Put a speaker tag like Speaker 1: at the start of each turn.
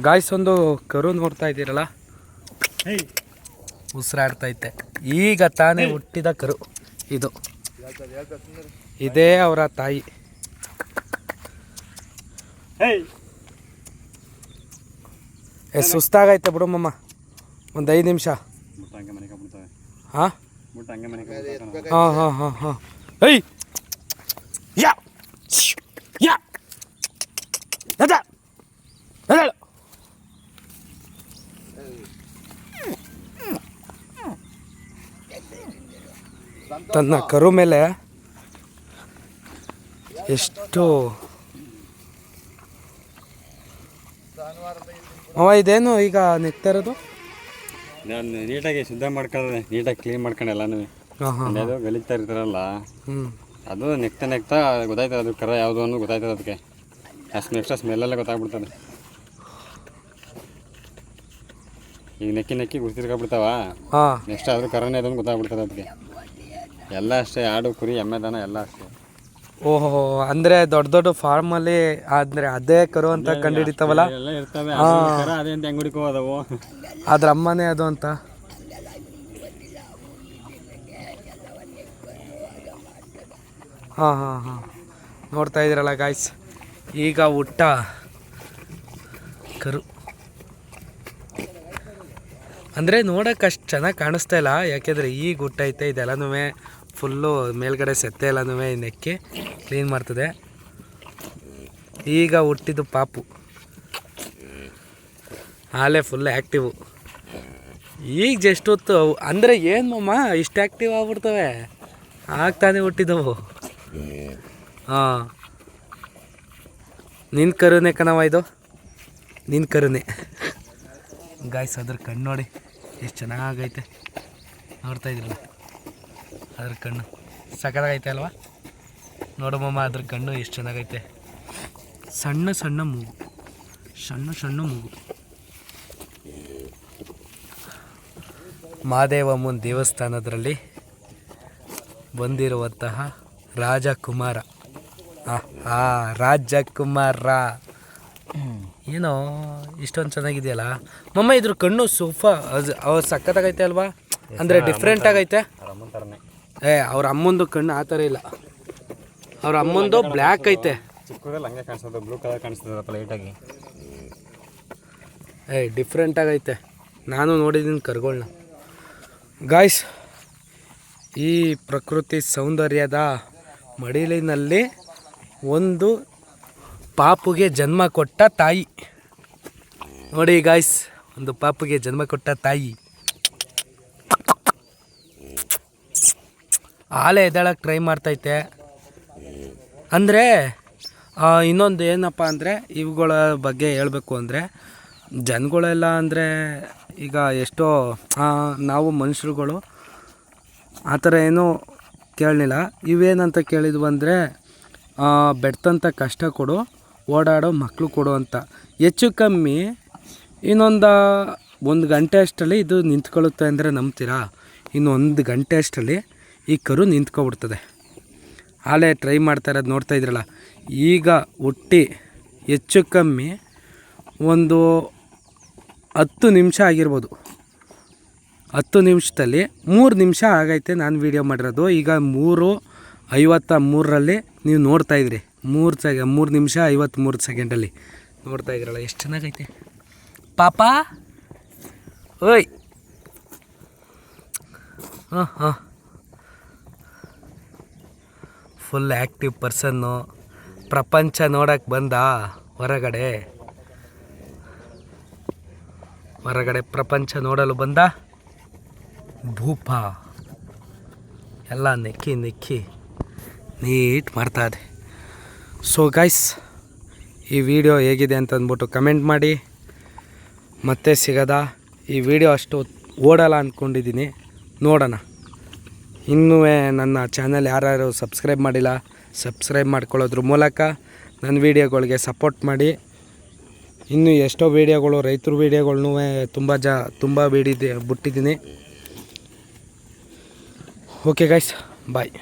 Speaker 1: Guys ಒಂದು ಕರು ನೋಡ್ತಾ ಇದ್ದೀರಲ್ಲ? ಉಸಿರಾಡ್ತೈತೆ. ಈಗ ತಾನೇ ಹುಟ್ಟಿದ ಕರು ಇದು. ಇದೇ ಅವರ ತಾಯಿ. ಏ ಸುಸ್ತಾಗೈತೆ ಬಿಡು ಮಮ್ಮ ಒಂದು ಐದು ನಿಮಿಷ. ಹಾಂ? ಹಾಂ ಹಾಂ ಹಾಂ ಹಾಂ. ಯಾ. ಯಾ. ಯಾ. ತನ್ನ ಕರು ಮೇಲೆ ಎಷ್ಟು ಅವ ಇದೇನು ಈಗ ನೆಕ್ತಾ ಇರೋದು?
Speaker 2: ನಾನು ನೀಟಾಗಿ ಶುದ್ಧ ಮಾಡ್ಕೊಂಡ್ರೆ ನೀಟಾಗಿ ಕ್ಲೀನ್ ಮಾಡ್ಕೊಂಡು ಎಲ್ಲಾನು. ಅದು ಗಲೀಜ್ತಾ ಇರ್ತಾರಲ್ಲ. ಅದು ನೆಕ್ತಾ ನೆಕ್ತಾ ಗೊತ್ತಾಯ್ತದೆ ಅದು ಕರ ಯಾವುದು ಅನ್ನೋದು ಗೊತ್ತಾಯ್ತದೆ ಅದಕ್ಕೆ. ಅಷ್ಟು ನೆಕ್ಸ್ಟ್ ಸ್ಮೆಲ್ಲೆಲ್ಲ ಗೊತ್ತಾಗ್ಬಿಡ್ತದೆ. ಈಗ ನೆಕ್ಕಿ ನೆಕ್ಕಿ ಗುರ್ತಿರ್ಕೊಬಿಡ್ತಾವ.
Speaker 1: ಹಾಂ.
Speaker 2: ನೆಕ್ಸ್ಟ್ ಆದರೂ ಕರನೇ ಅದನ್ನು ಗೊತ್ತಾಗ್ಬಿಡ್ತದೆ ಅದಕ್ಕೆ. ಎಲ್ಲ ಅಷ್ಟೇ ಆಡು ಕುರಿ ಎಮ್ಮೆ ದನ ಎಲ್ಲ ಅಷ್ಟೇ.
Speaker 1: ಓಹೋ ಅಂದ್ರೆ ದೊಡ್ಡ ದೊಡ್ಡ ಫಾರ್ಮ್ ಅಲ್ಲಿ ಅಂದ್ರೆ ಅದೇ ಕರು ಅಂತ ಕಂಡುಹಿಡಿತಾವಲ್ಲ
Speaker 2: ಎಲ್ಲ ಇರ್ತವೆ. ಅದು ಕರ ಅದೇ ಅಂತ ಹೆಂಗ್ ಹುಡುಕೋ ಅದಾವು
Speaker 1: ಅದ್ರ ಅಮ್ಮನೇ ಅದು ಅಂತ? ಹಾಂ ಹಾಂ ಹಾಂ. ನೋಡ್ತಾ ಇದ್ದೀರಲ್ಲ ಗಾಯ್ಸ್ ಈಗ ಊಟ. ಕರು. ಅಂದರೆ ನೋಡೋಕೆ ಅಷ್ಟು ಚೆನ್ನಾಗಿ ಕಾಣಿಸ್ತಾ ಇಲ್ಲ. ಯಾಕೆಂದರೆ ಈಗ ಹುಟ್ಟೈತೆ ಇದೆಲ್ಲನೂ ಫುಲ್ಲು ಮೇಲ್ಗಡೆ ಸೆತ್ತೆ ಎಲ್ಲನೂ ನೆಕ್ಕಿ ಕ್ಲೀನ್ ಮಾಡ್ತದೆ. ಈಗ ಹುಟ್ಟಿದ್ದು ಪಾಪು. ಹಾಲೇ ಫುಲ್ ಆ್ಯಕ್ಟಿವು ಈಗ ಜಸ್ಟ್ ಹೊತ್ತು ಅಂದರೆ ಏನು ಮಮ್ಮ ಇಷ್ಟು ಆ್ಯಕ್ಟಿವ್ ಆಗ್ಬಿಡ್ತವೆ. ಆಗ್ತಾನೆ ಹುಟ್ಟಿದವು. ಹಾಂ. ನಿನ್ನ ಕರುನೆ ಕಣವ ಇದು. ನಿನ್ನ ಕರುನೆ ಗಾಯ್ಸ್ ಅದ್ರ ಕಣ್ಣು ನೋಡಿ. ಎಷ್ಟು ಚೆನ್ನಾಗೈತೆ. ನೋಡ್ತಾ ಇದ್ರಲ್ಲ ಅದ್ರ ಕಣ್ಣು ಸಕ್ಕತ್ತಾಗೈತೆ ಅಲ್ವಾ? ನೋಡಮ್ಮ ಅದ್ರ ಕಣ್ಣು ಎಷ್ಟು ಚೆನ್ನಾಗೈತೆ. ಸಣ್ಣ ಸಣ್ಣ ಮೂಗು. ಸಣ್ಣ ಸಣ್ಣ ಮೂಗು. ಮಹಾದೇವಮ್ಮನ ದೇವಸ್ಥಾನದಲ್ಲಿ ಬಂದಿರುವಂತಹ ರಾಜಕುಮಾರ. ಆ ರಾಜಕುಮಾರ. ಏನೋ ಇಷ್ಟೊಂದು ಚೆನ್ನಾಗಿದೆಯಲ್ಲ? ಮಮ್ಮ ಇದ್ರ ಕಣ್ಣು ಸೋಫಾ ಅದು ಅವ್ರು ಸಖತ್ತಾಗೈತೆ ಅಲ್ವಾ? ಅಂದರೆ ಡಿಫ್ರೆಂಟ್ ಆಗೈತೆ? ಏ ಅವ್ರ ಅಮ್ಮಂದು ಕಣ್ಣು ಆ ಥರ ಇಲ್ಲ. ಅವ್ರ ಅಮ್ಮಂದು ಬ್ಲ್ಯಾಕ್ ಐತೆ.
Speaker 2: ಚಿಕ್ಕದಲ್ಲಿ ಹಂಗೆ ಕಾಣಿಸ್ತದೆ ಬ್ಲೂ ಕಲರ್ ಕಾಣಿಸ್ತದಪ್ಪ ಲೈಟಾಗಿ
Speaker 1: ಏ ಡಿಫ್ರೆಂಟ್ ಆಗೈತೆ. ನಾನು ನೋಡಿದ್ದೀನಿ ಕರ್ಗಳನ್ನ ಗಾಯ್ಸ್ ಈ ಪ್ರಕೃತಿ ಸೌಂದರ್ಯದ ಮಡಿಲಿನಲ್ಲಿ ಒಂದು ಪಾಪುಗೆ ಜನ್ಮ ಕೊಟ್ಟ ತಾಯಿ. ನೋಡಿ ಗಾಯ್ಸ್ ಒಂದು ಪಾಪುಗೆ ಜನ್ಮ ಕೊಟ್ಟ ತಾಯಿ. ಆಲೆ ಎದ್ದಾಳಕ್ಕೆ ಟ್ರೈ ಮಾಡ್ತೈತೆ. ಅಂದರೆ ಇನ್ನೊಂದು ಏನಪ್ಪ ಅಂದರೆ, ಇವುಗಳ ಬಗ್ಗೆ ಹೇಳಬೇಕು ಅಂದರೆ, ಜನಗಳೆಲ್ಲ ಅಂದರೆ, ಈಗ ಎಷ್ಟೋ ನಾವು ಮನುಷ್ಯರುಗಳು, ಆ ಥರ ಏನೂ ಕೇಳಲಿಲ್ಲ. ಇವೇನಂತ ಕೇಳಿದ್ವು ಅಂದರೆ ಬೆಡ್ತಂಥ ಕಷ್ಟ ಕೊಡು. ಓಡಾಡೋ ಮಕ್ಕಳು ಕೊಡು ಅಂತ. ಹೆಚ್ಚು ಕಮ್ಮಿ ಇನ್ನೊಂದು ಒಂದು ಗಂಟೆ ಅಷ್ಟರಲ್ಲಿ ಇದು ನಿಂತ್ಕೊಳ್ಳುತ್ತೆ ಅಂದರೆ ನಂಬ್ತೀರಾ? ಇನ್ನೊಂದು ಗಂಟೆ ಅಷ್ಟರಲ್ಲಿ ಈ ಕರು ನಿಂತ್ಕೊಬಿಡ್ತದೆ. ಹಾಲೇ ಟ್ರೈ ಮಾಡ್ತಾ ಇರೋದು ನೋಡ್ತಾ ಇದ್ರಲ್ಲ. ಈಗ ಹುಟ್ಟಿ ಹೆಚ್ಚು ಕಮ್ಮಿ ಒಂದು ಹತ್ತು ನಿಮಿಷ ಆಗಿರ್ಬೋದು. ಹತ್ತು ನಿಮಿಷದಲ್ಲಿ ಮೂರು ನಿಮಿಷ ಆಗೈತೆ ನಾನು ವೀಡಿಯೋ ಮಾಡಿರೋದು. ಈಗ ಮೂರು ಐವತ್ತ ಮೂರರಲ್ಲಿ ನೀವು ನೋಡ್ತಾ ಇದ್ರಿ. ಮೂರು ಸೆಕೆ ಮೂರು ನಿಮಿಷ ಐವತ್ತ್ಮೂರು ಸೆಕೆಂಡಲ್ಲಿ. ನೋಡ್ತಾ ಇದ್ರಲ್ಲ ಎಷ್ಟು ಚೆನ್ನಾಗೈತೆ. ಪಾಪ? ಓಯ್. ಹಾಂ ಹಾಂ. ಫುಲ್ ಆ್ಯಕ್ಟಿವ್ ಪರ್ಸನ್ನು ಪ್ರಪಂಚ ನೋಡಕ್ಕೆ ಬಂದ? ಹೊರಗಡೆ. ಹೊರಗಡೆ ಪ್ರಪಂಚ ನೋಡಲು ಬಂದ? ಭೂಪ. ಎಲ್ಲ ನೆಕ್ಕಿ ನೆಕ್ಕಿ. ನೀಟ್ ಮಾಡ್ತಾ ಇದೆ. ಸೊ ಗೈಸ್ ಈ ವಿಡಿಯೋ ಹೇಗಿದೆ ಅಂತ ಅಂದ್ಬಿಟ್ಟು ಕಮೆಂಟ್ ಮಾಡಿ. ಮತ್ತೆ ಸಿಗದ ಈ ವಿಡಿಯೋ ಅಷ್ಟು ಓಡಲ್ಲ ಅಂದ್ಕೊಂಡಿದ್ದೀನಿ ನೋಡೋಣ. ಇನ್ನೂ ನನ್ನ ಚಾನಲ್ ಯಾರ್ಯಾರು ಸಬ್ಸ್ಕ್ರೈಬ್ ಮಾಡಿಲ್ಲ ಸಬ್ಸ್ಕ್ರೈಬ್ ಮಾಡ್ಕೊಳ್ಳೋದ್ರ ಮೂಲಕ ನನ್ನ ವೀಡಿಯೋಗಳಿಗೆ ಸಪೋರ್ಟ್ ಮಾಡಿ. ಇನ್ನು ಎಷ್ಟೋ ವೀಡಿಯೋಗಳು ರೈತರ ವೀಡಿಯೋಗಳ್ನೂ ತುಂಬ ಜ, ತುಂಬ ಬಿಟ್ಟಿದ್ದೀನಿ. Okay guys bye